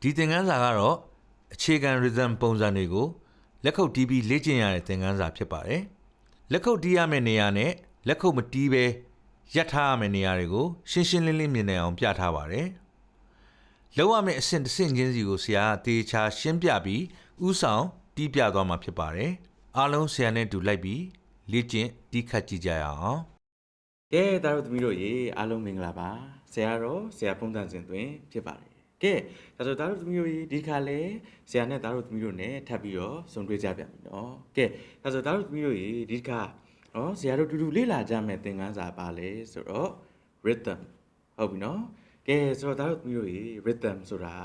ဒီသင်ခန်းစာကတော့အခြေခံ rhythm ပုံစံတွေကိုလက်ခုပ်တီးပြီးလေ့ကျင့်ရတဲ့သင်ခန်းစာဖြစ်ပါတယ်လက်ခုပ်တီးရမယ့်နေရာနဲ့လက်ခုပ်မတီးဘဲရပ်ထားရမယ့်နေရာတွေကိုရှင်းရှင်းလင်းလင်းမြင်နိုင်အောင်ပြထားပါတယ်လောက်ရမယ့်အဆင့်တစ်ဆင့်ချင်းစီကိုဆရာကတေချာရှင်းပြပြီးဥဆောင်တီးပြသွားမှာဖြစ်ပါတယ်အားလုံးဆရာနဲ့တူလိုက်ပြီးလေ့ကျင့်တီးခတ်ကြည့်ကြရအောင်ကဲသားတို့သမီးတို့ရေအားလုံးမင်္ဂလာပါဆရာတော့ဆရာဖုံးတန်စင်တွင်ဖြစ်ပါတယ် ကဲဒါဆိုသားတို့သမီးတို့ရေဒီခါလဲဆရာနဲ့သားတို့သမီးတို့ ਨੇ ထပ်ပြီးတော့ဆုံတွေ့ကြပြန်ပြီနော်ကဲဒါဆိုသားတို့သမီးတို့ရေဒီခါနော်ဆရာတို့တူတူလေ့လာကြမယ်သင်ခန်းစာပါလဲဆိုတော့ rhythm ဟုတ်ပြီနော်ကဲဆိုတော့သားတို့သမီးတို့ရေ rhythm ဆိုတာ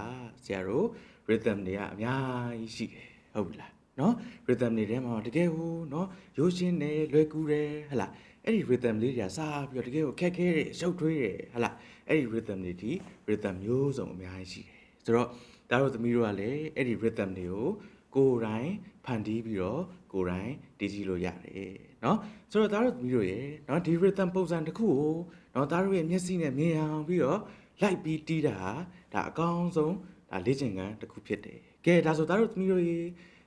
ဆရာတို့ rhythm တွေကအများကြီးရှိတယ်ဟုတ်ပြီလားနော် rhythm တွေထဲမှာတကယ်ဟိုနော်ရိုးရှင်းတယ်လွယ်ကူတယ်ဟဟလား အဲ့ဒီ rhythm လေးတွေကစားပြီးတော့တကယ်ကိုခက်ခဲတယ်ရှုပ်ထွေးတယ်ဟဟလားအဲ့ဒီ rhythm တွေဒီ rhythm မျိုးစုံအများကြီးရှိတယ်ဆိုတော့ဒါတို့သမီးတို့ကလည်းအဲ့ဒီ rhythm တွေကိုကိုယ်တိုင်ဖန်တီးပြီးတော့ကိုယ်တိုင်တည်ကြည့်လို့ရတယ်เนาะဆိုတော့ဒါတို့သမီးတို့ရဲ့เนาะဒီ rhythm ပုံစံတစ်ခုကိုเนาะဒါတို့ရဲ့မျက်စိနဲ့မြင်အောင်ပြီးတော့လိုက်ပြီးတီးတာဒါအကောင်းဆုံးဒါလေ့ကျင့်ခန်းတစ်ခုဖြစ်တယ်ကဲဒါဆိုဒါတို့သမီးတို့ရေ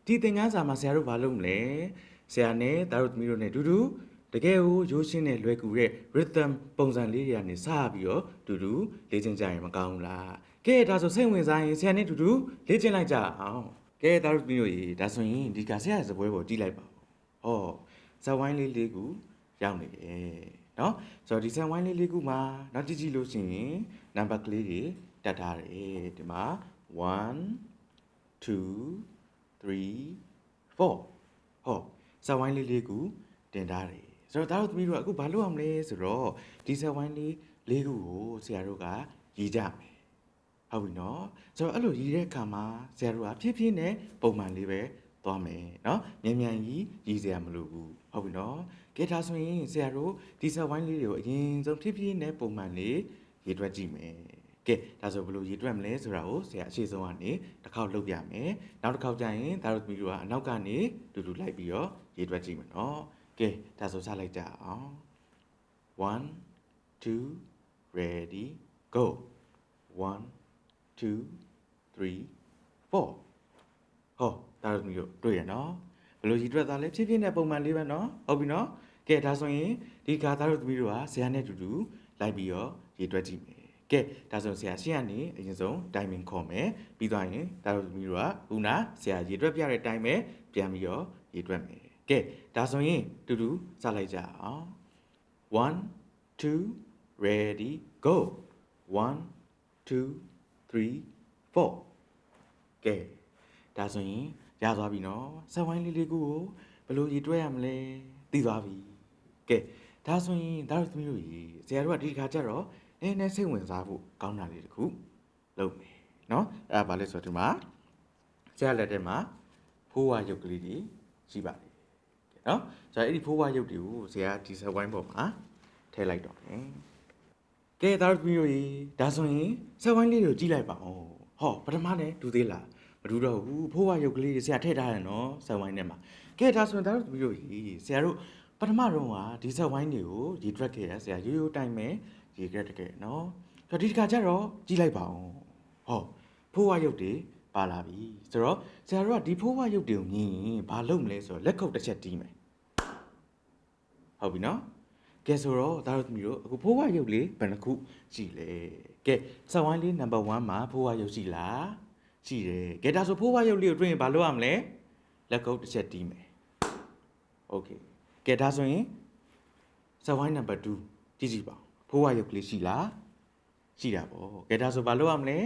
ဒီသင်ခန်းစာမှာဆရာတို့ဘာလုပ်မလဲဆရာနဲ့ဒါတို့သမီးတို့ ਨੇ အတူတူ တကယ်ကိုရိုးရှင်းတဲ့လွယ်ကူတဲ့ rhythm ပုံစံလေးတွေကနေစပြီးတော့တူတူလေ့ကျင့်ကြရင်မကောင်းဘူးလားကဲဒါဆိုစိတ်ဝင်စားရင်ဆရာနဲ့တူတူလေ့ကျင့်လိုက်ကြအောင်ကဲဒါတို့ပြီးလို့ရေဒါဆိုရင်ဒီကဆရာစပွဲပေါ်ကြည့်လိုက်ပါဟောဇဝိုင်းလေးလေးကိုရောက်နေတယ်နော်ဆိုတော့ဒီဇဝိုင်းလေးလေးခုမှာနောက်ကြည့်ကြည့်လို့ရှိရင်နံပါတ်ကလေးတွေတက်ထားတယ်ဒီမှာ1 2 3 4ဟောဇဝိုင်းလေးလေးကိုတင်ထားတယ် ဆိုတော့ဒါတို့သမီးတို့ကအခုဘာလုပ်ရမလဲဆိုတော့ဒီဇယ်ဝိုင်းလေးလေးခုကိုဆရာတို့ကရည်ကြမယ်ဟုတ်ပြီနော်ဆိုတော့အဲ့လိုရည်တဲ့အခါမှာဆရာတို့ကဖြည်းဖြည်းနဲ့ပုံမှန်လေးပဲသွားမယ်နော်မြန်မြန်ကြီးရည်စရာမလိုဘူးဟုတ်ပြီနော်ကဲဒါဆိုရင်ဆရာတို့ဒီဇယ်ဝိုင်းလေးတွေကိုအရင်ဆုံးဖြည်းဖြည်းနဲ့ပုံမှန်လေးရည်တွက်ကြည့်မယ်ကဲဒါဆိုဘယ်လိုရည်တွက်မလဲဆိုတာကိုဆရာအရှိဆုံးကနေတစ်ခေါက်လုပ်ပြမယ်နောက်တစ်ခေါက်ကျရင်ဒါတို့သမီးတို့ကအနောက်ကနေတူတူလိုက်ပြီးတော့ရည်တွက်ကြည့်မယ်နော် ကဲဒါဆိုစလိုက်ကြအောင်1 2 ready go 1 2 3 4ဟောဒါတို့သမီးတို့တွေ့ရနော်ဘယ်လိုရည်တွက်သားလဲဖြည်းဖြည်းနဲ့ပုံမှန်လေးပဲနော်ဟုတ်ပြီနော်ကဲဒါဆိုရင်ဒီကာသားတို့သမီးတို့ကဇာတ်နဲ့တူတူလိုက်ပြီးတော့ရည်တွက်ကြည့်မယ်ကဲဒါဆိုဆရာရှင်းကနေအရင်ဆုံး timing ခေါ်မယ်ပြီးသွားရင်ဒါတို့သမီးတို့ကခုနဆရာရည်တွက်ပြတဲ့အတိုင်းပဲပြန်ပြီးတော့ရည်တွက်မယ် ကဲဒါဆိုရင်တူတူစလိုက်ကြအောင်1 2 ready go 1 2 3 4ကဲဒါဆိုရင်ရသွားပြီနော်ဆက်ဝိုင်းလေးလေးခုကိုဘယ်လိုရည်တွက်ရမလဲသိသွားပြီကဲဒါဆိုရင်ဒါတို့သမီးတို့ရေဆရာတို့ကဒီခါကျတော့နည်းနည်းစိတ်ဝင်စားဖို့ကောင်းတာလေးတစ်ခုလုပ်မယ်နော်အဲ့ဒါဘာလဲဆိုတော့ဒီမှာဆရာလက်ထဲမှာဖိုးဝါရုပ်ကလေးတွေရှိပါတယ် နော်ဆိုတော့အဲ့ဒီဖိုးဝါရုပ်တွေကိုဆရာဒီဆက်ဝိုင်းပေါ်မှာထည့်လိုက်တော့တယ်ကဲဒါတို့သမီးတို့ရေဒါဆိုရင်ဆက်ဝိုင်းလေးတွေကိုကြည့်လိုက်ပါဦးဟောပထမနဲ့ဒူသေးလားမဒူတော့ဘူးဖိုးဝါရုပ်ကလေးတွေဆရာထည့်ထားတယ်နော်ဆက်ဝိုင်းထဲမှာကဲဒါဆိုရင်ဒါတို့သမီးတို့ရေဆရာတို့ပထမတော့ကဒီဆက်ဝိုင်းတွေကိုရေတွက်ခဲ့ရဆရာရိုးရိုးတိုင်းပဲရေတွက်တကယ်နော်ဆိုတော့ဒီတစ်ခါကျတော့ကြည့်လိုက်ပါဦးဟောဖိုးဝါရုပ်တွေပါလာပြီဆိုတော့ဆရာတို့ကဒီဖိုးဝါရုပ်တွေကိုမြင်ရင်ဘာလုပ်မလဲဆိုတော့လက်ခုပ်တစ်ချက်တီးမယ် ဟုတ်ပြီနော်ကဲဆိုတော့ဒါတို့သမီးတို့အခုဖိုးဝါရုပ်လေးဘယ်နှခုရှိလဲကဲဆက်ဝိုင်းလေးနံပါတ်1မှာဖိုးဝါရုပ်ရှိလားရှိတယ်ကဲဒါဆိုဖိုးဝါရုပ်လေးကိုတွေ့ရင်ဘာလုပ်ရမလဲလက်ခုပ်တစ်ချက်တီးမယ်โอเคကဲဒါဆိုရင်ဆက်ဝိုင်းနံပါတ်2ကြည့်ကြည့်ပါဦးဖိုးဝါရုပ်ကလေးရှိလားရှိတာပေါ့ကဲဒါဆိုဘာလုပ်ရမလဲ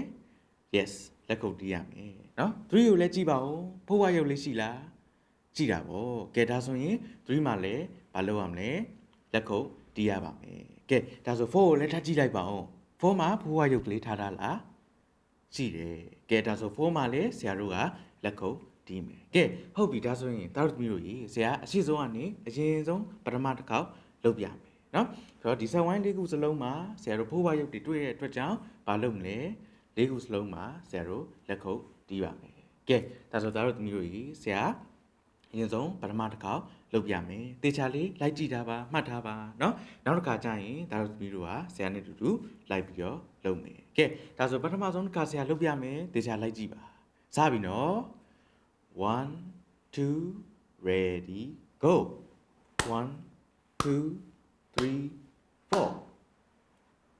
yes လက်ခုပ်တီးရမယ်เนาะ3ကိုလည်းကြည့်ပါဦးဖိုးဝါရုပ်လေးရှိလားကြည့်တာပေါ့ကဲဒါဆိုရင်3မှာလည်း မလုပ်ရမလဲလက်ခုပ်တီးရပါမယ်ကဲဒါဆို4ကိုလည်းထပ်ကြည့်လိုက်ပါဦး4မှာဘိုးဝရုပ်ကလေးထားတာလားရှိတယ်ကဲဒါဆို4မှာလည်းဆရာတို့ကလက်ခုပ်တီးမယ်ကဲဟုတ်ပြီဒါဆိုရင်တာတို့သမီးတို့ရေဆရာအရှိဆုံးကနေအရင်ဆုံးပထမတစ်ခေါက်လုပ်ပြမယ်နော်ဆိုတော့ဒီဆက်ဝိုင်းလေးခုစလုံးမှာဆရာတို့ဖိုးဝါရုပ်တွေတွေ့ရတဲ့အတွက်ကြောင့်မလုပ်မလဲလေးခုစလုံးမှာဆရာတို့လက်ခုပ်တီးပါမယ်ကဲဒါဆိုသားတို့သမီးတို့ကြီးဆရာအရင်ဆုံးပထမတစ်ခေါက် လုပ်ပြမယ်တေချာလေးလိုက်ကြည့်တာပါမှတ်ထားပါเนาะနောက်တစ်ခါကျရင်ဒါတို့သမီးတို့ကဆရာနဲ့အတူတူလိုက်ပြီးတော့လုပ်မယ်ကဲဒါဆိုပထမဆုံးတစ်ခါဆရာလုပ်ပြမယ်တေချာလိုက်ကြည့်ပါစပြီเนาะ1 2 ready go 1 2 3 4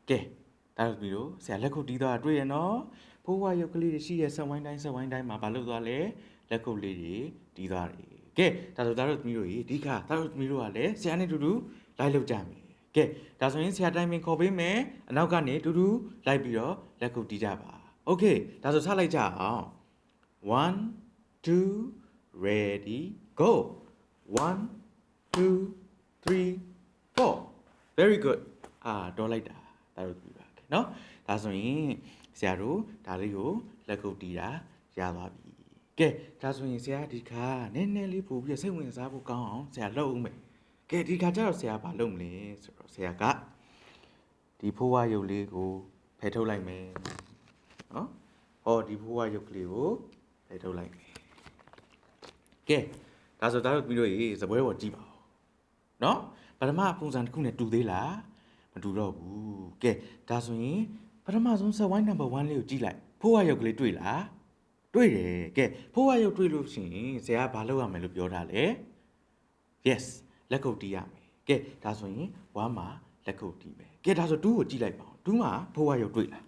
ကဲဒါတို့သမီးတို့ဆရာလက်ခုပ်တီးသွားတာတွေ့ရနော်ဖိုးဝါရုပ်ကလေးတွေရှိတဲ့ဆက်ဝိုင်းတိုင်းဆက်ဝိုင်းတိုင်းမှာမလုပ်သွားလဲလက်ခုပ်လေးတွေတီးသွားတယ် ကဲဒါဆိုဒါတို့သမီးတို့ရေဒီခါဒါတို့သမီးတို့ကလည်းဆရာနဲ့အတူတူလိုက်လုပ်ကြမယ်ကဲဒါဆိုရင်ဆရာတိုင်းပင်ခေါ်ပေးမယ်အနောက်ကနေတူတူလိုက်ပြီးတော့လက်ခုပ်တီးကြပါโอเคဒါဆိုဆက်လိုက်ကြအောင်1 2 ready go 1 2 3 4 very good အာတော်လိုက်တာဒါတို့ပြီပါเนาะဒါဆိုရင်ဆရာတို့ဒါလေးကိုလက်ကုပ်တီးတာရသွားပြီ ကဲဒါဆိုရင်ဆရာဒီခါနည်းနည်းလေးပို့ပြီးစိတ်ဝင်စားဖို့ကောင်းအောင်ဆရာလုပ်ဦးမယ်ကဲဒီခါကျတော့ဆရာဘာလုပ်မလဲဆိုတော့ဆရာကဒီဖိုးဝါရုပ်လေးကိုဖယ်ထုတ်လိုက်မယ်နော်ဟောဒီဖိုးဝါရုပ်ကလေးကိုဖယ်ထုတ်လိုက်မယ်ကဲဒါဆိုဒါတို့ပြီးတော့ရေးစပွဲပေါ်ကြည့်ပါဦးနော်ပထမပုံစံတစ်ခုနဲ့တူသေးလားမတူတော့ဘူးကဲဒါဆိုရင်ပထမဆုံး set wine number 1လေးကိုကြည့်လိုက်ဖိုးဝါရုပ်ကလေးတွေ့လား တွေ့တယ်ကဲဖိုးဝါရုပ်တွေ့လို့ရှိရင်ဇေယျဘာလုပ်ရမယ်လို့ပြောထားလဲ yes လက်ကုပ်တီးရမယ်ကဲဒါဆိုရင်1မှာလက်ကုပ်တီးမယ်ကဲဒါဆို2ကိုကြည့်လိုက်ပါဦး2မှာဖိုးဝါရုပ်တွေ့လား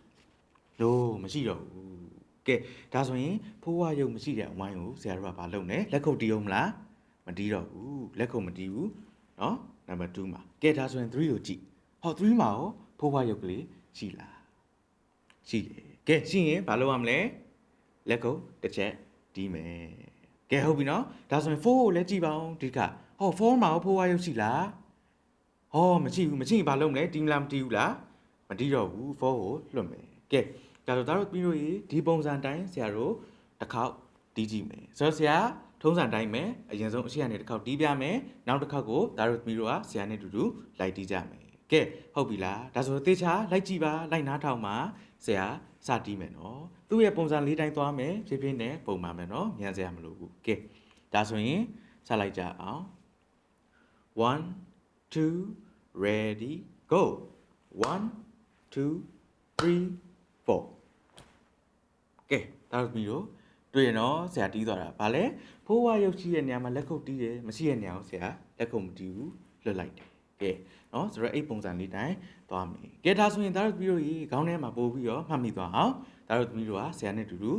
လို့မရှိတော့ဘူးကဲဒါဆိုရင်ဖိုးဝါရုပ်မရှိတဲ့အဝိုင်းကိုဇေယျတို့ကဘာလုပ်လဲလက်ကုပ်တီးအောင်မလားမတီးတော့ဘူးလက်ကုပ်မတီးဘူးနော်နံပါတ်2မှာကဲဒါဆိုရင်3ကိုကြည့်ဟော3မှာရောဖိုးဖွားရုပ်ကလေးရှိလားရှိတယ်ကဲရှိရင်ဘာလုပ်ရမလဲ လက်ကုပ်တစ်ချက်ဒီးမယ်ကဲဟုတ်ပြီနော်ဒါဆိုရင်4ကိုလည်းကြည့်ပါအောင်ဒီကဟော4မှာရောဖိုးဖွားရုပ်ရှိလားဟောမရှိဘူးမရှိရင်ဘာလုပ်မလဲတီးမလားမတီးဘူးလားမတီးတော့ဘူး4ကိုလွတ်မယ်ကဲဒါဆိုဒါတို့ပြီးလို့ရေဒီပုံစံတိုင်းဆရာတို့တစ်ခေါက်တီးကြည့်မယ်ဆိုတော့ဆရာထုံးစံတိုင်းပဲအရင်ဆုံးအရှိကနေတစ်ခေါက်တီးပြမယ်နောက်တစ်ခေါက်ကိုဒါတို့သမီးတို့ကဆရာနဲ့အတူတူလိုက်တီးကြမယ်ကဲဟုတ်ပြီလားဒါဆိုသေချာလိုက်ကြည့်ပါလိုက်နားထောင်ပါဆရာ စတီးမယ်နော်သူ့ရဲ့ပုံစံလေးတိုင်းသွားမယ်ဖြည်းဖြည်းနဲ့ပုံပါမယ်နော်မြန်စရာမလိုဘူးကဲဒါဆိုရင်စလိုက်ကြအောင်1 2 ready go 1 2 3 4ကဲဒါတို့သမီးတို့တွေ့ရနော်ဆရာတီးသွားတာဗာလဲဖိုးဝါရုပ်ရှိတဲ့နေရာမှာလက်ခုပ်တီးတယ်မရှိတဲ့နေရာကိုဆရာလက်ခုပ်မတီးဘူးလွတ်လိုက်တယ်ကဲ နော်ဆိုတော့အဲ့ပုံစံလေးတိုင်းသွားမယ်ကဲဒါဆိုရင်ဒါတို့သမီးတို့ရေခေါင်းထဲမှာပို့ပြီးတော့မှတ်မိသွားအောင်ဒါတို့သမီးတို့ကဆရာနဲ့အတူတူ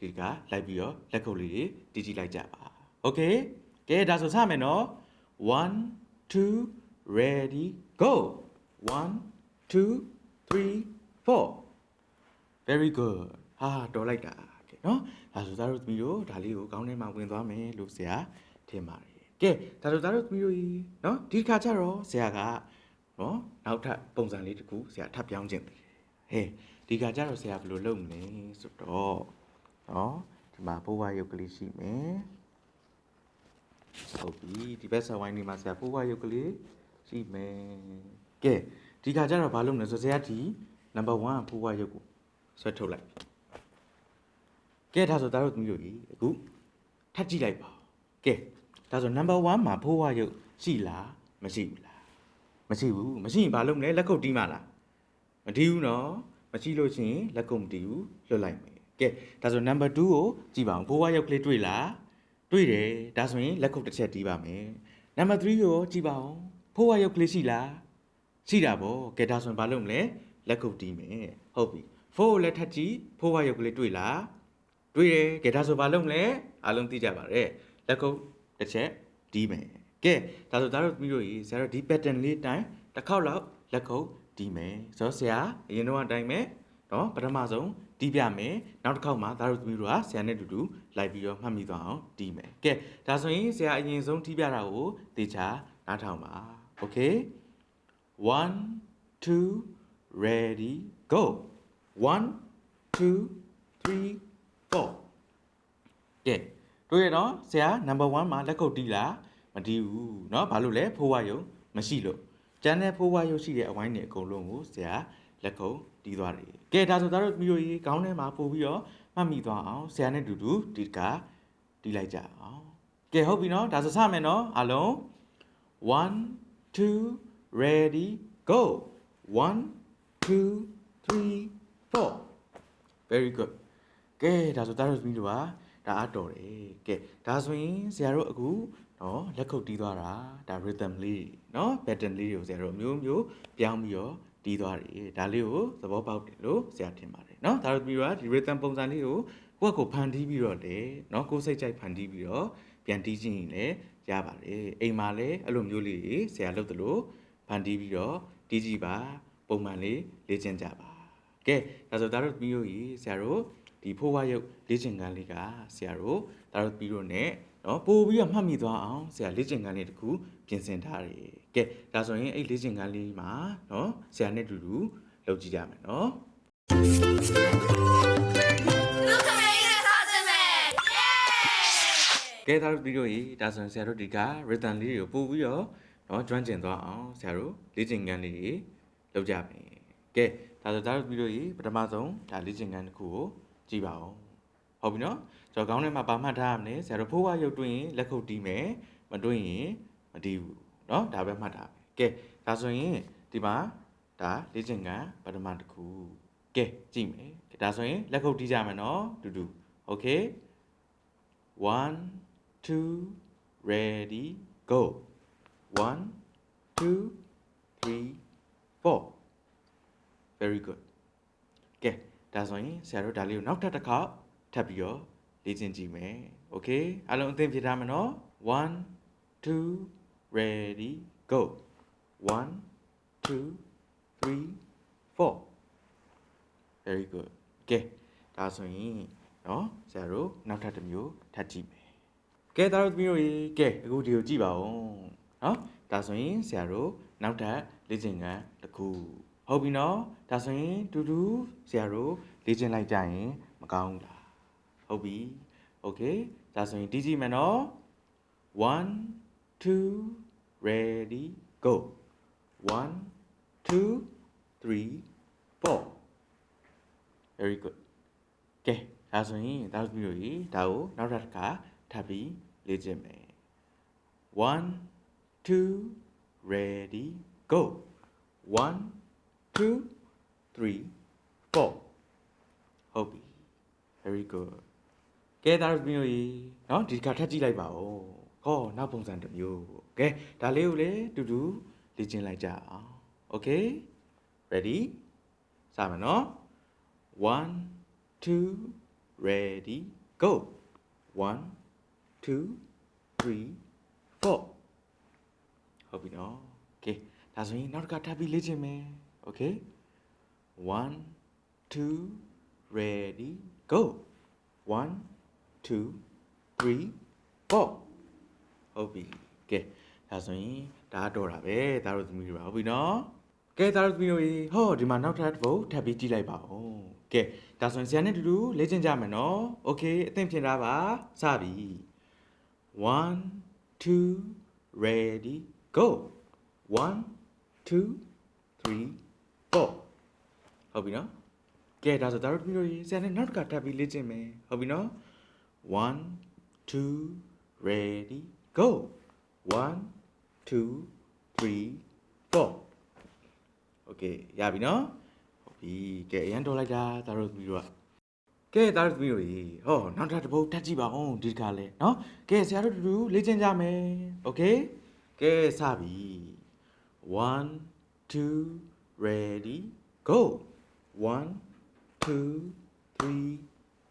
ဒီကလိုက်ပြီးတော့လက်ခုပ်လေးတွေတီးကြည့်လိုက်ကြပါโอเคကဲဒါဆိုစမယ်နော်1 2 ready go 1 2 3 4 very good ဟာတော်လိုက်တာကဲနော်ဒါဆိုသားတို့သမီးတို့ဒါလေးကိုကောင်းထဲမှာဝင်သွားမယ်လို့ဆရာထင်ပါတယ်ကဲဒါဆိုသားတို့သမီးတို့ကြီးနော်ဒီတစ်ခါကျတော့ဆရာက နော်နောက်ထပ်ပုံစံလေးတစ်ခုဆရာထပ်ပြောင်းခြင်းတယ်ဟဲ့ဒီခါကျတော့ဆရာဘယ်လိုလုပ်မလဲဆိုတော့နော်ဒီမှာပိုးဝါရုပ်ကလေးရှိမယ်ဟုတ်ပြီဒီဘက်ဆက်ဝိုင်းနေမှာဆရာပိုးဝါရုပ်ကလေးရှိမယ်ကဲဒီခါကျတော့ဘာလုပ်မလဲဆိုဆရာဒီနံပါတ်1ပိုးဝါရုပ်ကိုဆွဲထုတ်လိုက်ကဲဒါဆိုသားတို့သမီးတို့ကြီးအခုထပ်ကြည့်လိုက်ပါကဲဒါဆို number 1မှာဖိုးဝါရုပ်ရှိလားမရှိဘူးလား မရှိဘူးမရှိရင်ဘာလုပ်မလဲလက်ခုပ်တီးမှလားမတီးဘူးနော်မရှိလို့ရှိရင်လက်ခုပ်မတီးဘူးလွတ်လိုက်မယ်ကဲဒါဆို number 2ကိုကြည့်ပါအောင်ဖိုးဝါရုပ်ကလေးတွေ့လားတွေ့တယ်ဒါဆိုရင်လက်ခုပ်တစ်ချက်တီးပါမယ် number 3ကိုကြည့်ပါအောင်ဖိုးဝါရုပ်ကလေးရှိလားရှိတာဗောကဲဒါဆိုရင်ဘာလုပ်မလဲလက်ခုပ်တီးမယ်ဟုတ်ပြီဖိုးကိုလည်းထပ်ကြည့်ဖိုးဝါရုပ်ကလေးတွေ့လားတွေ့တယ်ကဲဒါဆိုဘာလုပ်မလဲအားလုံးသိကြပါရဲ့လက်ကုပ်တစ်ချက်ဒီးမယ် ကဲဒါဆိုဒါတို့ပြီးလို့ရေဆရာတို့ဒီ pattern လေးတိုင်းတစ်ခေါက်လောက်လက်ကုပ်ဒီးမယ်ဆိုတော့ဆရာအရင်တော့အတိုင်းပဲเนาะပထမဆုံးတီးပြမယ်နောက်တစ်ခေါက်မှာဒါတို့သမီးတို့ကဆရာနဲ့အတူတူလိုက်ပြီးတော့မှတ်မိသွားအောင်တီးမယ်ကဲဒါဆိုရင်ဆရာအရင်ဆုံးတီးပြတာကိုသေချာနားထောင်ပါโอเค1 2 ready go 1 2 3 4ကဲတွေ့ရနော်ဆရာနံပါတ်1မှာလက်ခုပ်တီးလား မတီးဘူးเนาะဘာလို့လဲဖိုးဝါယုံမရှိလို့ကျန်တဲ့ဖိုးဝါယုံရှိတဲ့အဝိုင်းတွေအကုန်လုံးကိုဆရာလက်ခုပ်တီးသွားတယ်ကဲဒါဆိုသားတို့မျိုးကြီးခေါင်းထဲမှာပို့ပြီးတော့မှတ်မိသွားအောင်ဆရာနဲ့တူတူဒီကတီးလိုက်ကြအောင်ကဲဟုတ်ပြီနော်ဒါဆိုစမယ်နော်အားလုံး one two ready go one two three four very good ကဲဒါဆိုတာတို့သမီးတို့ဟာ ဒါအတော်တယ်ကဲဒါဆိုရင်ဆရာတို့အခုနော်လက်ခုပ်တီးသွားတာဒါ rhythm လေးနော် pattern လေးတွေကိုဆရာတို့အမျိုးမျိုးပြောင်းပြီးတော့တီးသွားတယ်ဒါလေးကိုသဘောပေါက်တယ်လို့ဆရာထင်ပါတယ်နော်ဒါတို့သမီးတို့ကဒီ rhythm ပုံစံလေးကိုကိုယ့်ကိုယ်ဖန်တီးပြီးတော့လေနော်ကိုယ်စိတ်ကြိုက်ဖန်တီးပြီးတော့ပြန်တီးခြင်းရင်လည်းရပါတယ်အိမ်မှာလည်းအဲ့လိုမျိုးလေးတွေဆရာလုပ်တယ်လို့ဖန်တီးပြီးတော့တီးကြည့်ပါပုံမှန်လေးလေ့ကျင့်ကြပါကဲဒါဆိုဒါတို့သမီးတို့ကြီးဆရာတို့ ဒီဖိုးဝါရုပ်လေ့ကျင့်ခန်းလေးကဆရာတို့ဒါတို့ပြီးတော့ ਨੇ နော်ပို့ပြီးတော့မှတ်မိသွားအောင်ဆရာလေ့ကျင့်ခန်းလေးတစ်ခုပြင်ဆင်ထားတယ်ကဲဒါဆိုရင်အဲ့လေ့ကျင့်ခန်းလေးမှာနော်ဆရာနဲ့အတူတူလုပ်ကြည့်ကြမယ်နော်လူခမေးနဲ့ထားခြင်းပဲကဲဒါတို့ပြီးတော့ရေဒါဆိုရင်ဆရာတို့ဒီက rhythm လေးတွေကိုပို့ပြီးတော့နော်ကျွမ်းကျင်သွားအောင်ဆရာတို့လေ့ကျင့်ခန်းလေးတွေလုပ်ကြမယ်ကဲဒါဆိုဒါတို့ပြီးတော့ရေပထမဆုံးဒါလေ့ကျင့်ခန်းတစ်ခုကို ကြည့်ပါဦး ဟုတ်ပြီနော်ကျွန်တော်ခေါင်းထဲမှာပါမှတ်ထားရမယ်ဆရာတို့ဖိုးဝါရုပ်တွင်းရင်လက်ခုပ်တီးမယ်မတွင်းရင်မတီးဘူးနော်ဒါပဲမှတ်ထားမယ်ကဲဒါဆိုရင်ဒီမှာဒါလေ့ကျင့်ခန်းပထမတစ်ခုကဲကြည့်မယ်ကဲဒါဆိုရင်လက်ခုပ်တီးကြမယ်နော်တူတူโอเค1 2 ready go 1 2 3 4 very good ကဲ ဒါဆိုရင်ဆရာတို့ဒါလေးကိုနောက်ထပ်တစ်ခါထပ်ပြီးတော့လေ့ကျင့်ကြည့်မယ်โอเคအားလုံးအသင်ဖြစ်ထားမယ်နော်1 2 ready go 1 2 3 4 very good ကဲဒါဆိုရင်เนาะဆရာတို့နောက်ထပ်တစ်မျိုးထပ်ကြည့်မယ်ကဲသားတို့သမီးတို့ရေကဲအခုဒီကိုကြည့်ပါဦးเนาะဒါဆိုရင်ဆရာတို့နောက်ထပ်လေ့ကျင့်ခန်းတစ်ခု ဟုတ်ပြီနော်ဒါဆိုရင်တူတူဆရာတို့လေ့ကျင့်လိုက်ကြရင်မကောင်းဘူးလားဟုတ်ပြီโอเคဒါဆိုရင်တီးကြည့်မယ်နော်1 2 ready go 1 2 3 4 very good ကဲဒါဆိုရင်ဒါတို့မျိုးကြီးဒါကိုနောက်တစ်ခါထပ်ပြီးလေ့ကျင့်မယ်1 2 ready go 1 2 3 4ဟုတ်ပြီ very good ကဲဒါတို့မျိုးကြီးเนาะဒီတစ်ခါထပ်ကြည့်လိုက်ပါဦးဟောနောက်ပုံစံတစ်မျိုးကဲဒါလေးကိုလည်းတူတူလေ့ကျင့်လိုက်ကြအောင် okay ready စမယ်နော် 1 2 ready go 1 2 3 4ဟုတ်ပြီနော်โอเคဒါဆိုရင်နောက်တစ်ခါထပ်ပြီးလေ့ကျင့်မယ် โอเค1 2 ready go 1 2 3 4ဟုတ်ပြီကဲဒါဆိုရင်ဒါတော့တာပဲဒါတို့သမီးတို့ပါဟုတ်ပြီနော်ကဲဒါတို့သမီးတို့ရေဟောဒီမှာနောက်ထပ်တစ်ပုတ်ထပ်ပြီးကြည့်လိုက်ပါဦးကဲဒါဆိုရင်ဆရာနဲ့တူတူလေ့ကျင့်ကြမယ်နော်โอเคအသင့်ပြင်ထားပါစပြီ1 2 ready go 1 2 3 4ဟုတ်ပြီနော်ကဲဒါဆိုဒါတို့သမီးတို့ရေဆရာနဲ့နောက်တစ်ခါထပ်ပြီးလေ့ကျင့်မယ်ဟုတ်ပြီနော်1 2 ready go 1 2 3 4 okay ရပြီနော်ဟုတ်ပြီကဲအရန်တော်လိုက်တာဒါတို့သမီးတို့ကကဲဒါတို့သမီးတို့ရေဟောနောက်ထပ်တစ်ပုတ်ထပ်ကြည့်ပါဦးဒီတစ်ခါလဲနော်ကဲဆရာတို့တူတူလေ့ကျင့်ကြမယ် okay ကဲစပြီ1 2 ready go 1 2 3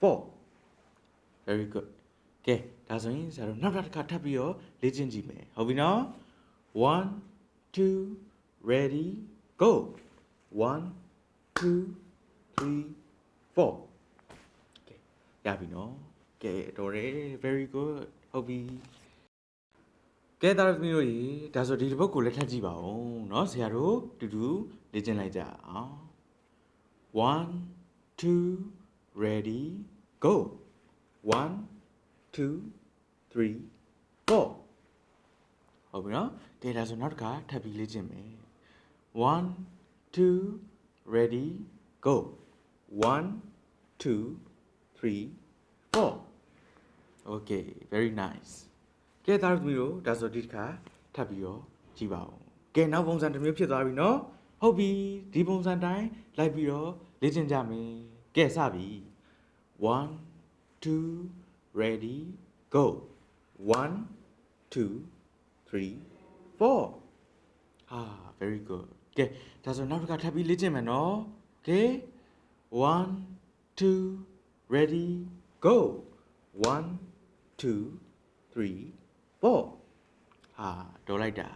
4 very good ကဲဒါဆိုရင်ဆရာတို့နောက်တစ်ခါထပ်ပြီးတော့လေ့ကျင့်ကြည့်မယ်ဟုတ်ပြီနော်1 2 ready go 1 2 3 4ကဲရပြီနော်ကဲတော်တယ် very good ဟုတ်ပြီ ကဲတာသမီးတို့ရေဒါဆိုဒီတစ်ပုတ်ကိုလက်ထပ်ကြည့်ပါဦးเนาะဆရာတို့တူတူလေ့ကျင့်လိုက်ကြအောင်1 2 ready go 1 2 3 4ဟုတ်ပြီနော်ကဲဒါဆိုနောက်တစ်ခါထပ်ပြီးလေ့ကျင့်မယ်1 2 ready go 1 2 3 4 okay very nice ကဲဒါတို့သမီးတို့ဒါဆိုဒီတစ်ခါထပ်ပြီးတော့ကြည့်ပါဦးကဲနောက်ပုံစံတစ်မျိုးဖြစ်သွားပြီနော်ဟုတ်ပြီဒီပုံစံတိုင်းလိုက်ပြီးတော့လေ့ကျင့်ကြမယ်ကဲစပြီ1 2 ready go 1 2 3 4ဟာ very good ကဲဒါဆိုနောက်တစ်ခါထပ်ပြီးလေ့ကျင့်မယ်နော် okay 1 2 ready go 1 2 3 4ဟာတော်လိုက်တာ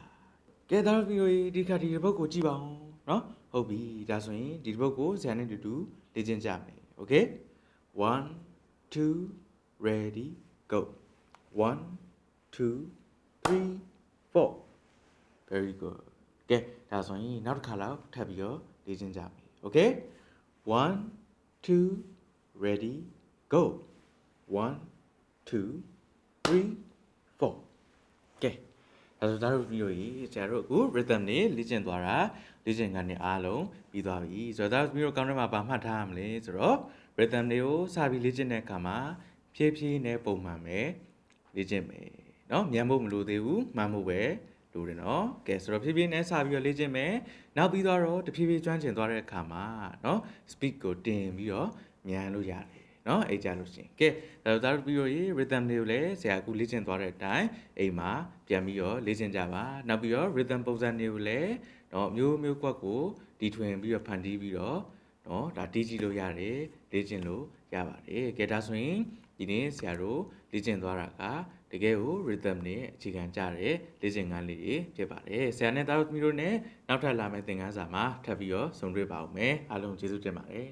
ကဲဒါတော့ပြီးတော့ဒီခါဒီတစ်ပုတ်ကိုကြည့်ပါဦးเนาะဟုတ်ပြီဒါဆိုရင်ဒီတစ်ပုတ်ကိုဇာတ်နဲ့တူတူလေ့ကျင့်ကြမယ် okay 1 2 ready go 1 2 3 4 very good ကဲဒါဆိုရင်နောက်တစ်ခါလောက်ထပ်ပြီးတော့လေ့ကျင့်ကြမယ် okay 1 2 ready go 1 2 3 4 ကဲအဲဒါဆိုဒါတို့ပြီးတော့ရေဆရာတို့အခု rhythm နဲ့လေ့ကျင့်သွားတာလေ့ကျင့်ခန်းနဲ့အားလုံးပြီးသွားပြီဆိုတော့ဒါတို့ပြီးတော့ကောင်းတဲ့မှာဗာမှတ်ထားရမလဲဆိုတော့ rhythm တွေကိုစပြီးလေ့ကျင့်တဲ့အခါမှာဖြည်းဖြည်းနဲ့ပုံမှန်ပဲလေ့ကျင့်မယ်เนาะမြန်ဖို့မလိုသေးဘူးမှန်ဖို့ပဲလိုတယ်เนาะကဲဆိုတော့ဖြည်းဖြည်းနဲ့စပြီးတော့လေ့ကျင့်မယ်နောက်ပြီးတော့တဖြည်းဖြည်းကျွမ်းကျင်သွားတဲ့အခါမှာเนาะ speed ကိုတင်ပြီးတော့မြန်လို့ရတယ် ယ် နော်အဲ့ကြလို့ရှိရင်ကဲဒါတော့ဒါတို့ပြီးတော့ရေ rhythm တွေကိုလည်းဆရာအခုလေ့ကျင့်သွားတဲ့အတိုင်းအိမ်မှာပြန်ပြီးတော့လေ့ကျင့်ကြပါနောက်ပြီးတော့ rhythm ပုံစံတွေကိုလည်းနော်မျိုးမျိုးကွက်ကိုတီထွင်ပြီးတော့ဖန်တီးပြီးတော့နော်ဒါတီးကြည့်လို့ရတယ်လေ့ကျင့်လို့ရပါတယ်ကဲဒါဆိုရင်ဒီနေ့ဆရာတို့လေ့ကျင့်သွားတာကတကယ်ကို rhythm နဲ့အခြေခံကြတဲ့လေ့ကျင့်ခန်းလေးတွေဖြစ်ပါတယ်ဆရာနဲ့သားတို့သမီးတို့နဲ့နောက်ထပ်လာမယ့်သင်ခန်းစာမှာထပ်ပြီးတော့ဆုံတွေ့ပါဦးမယ်အားလုံးကျေးဇူးတင်ပါတယ်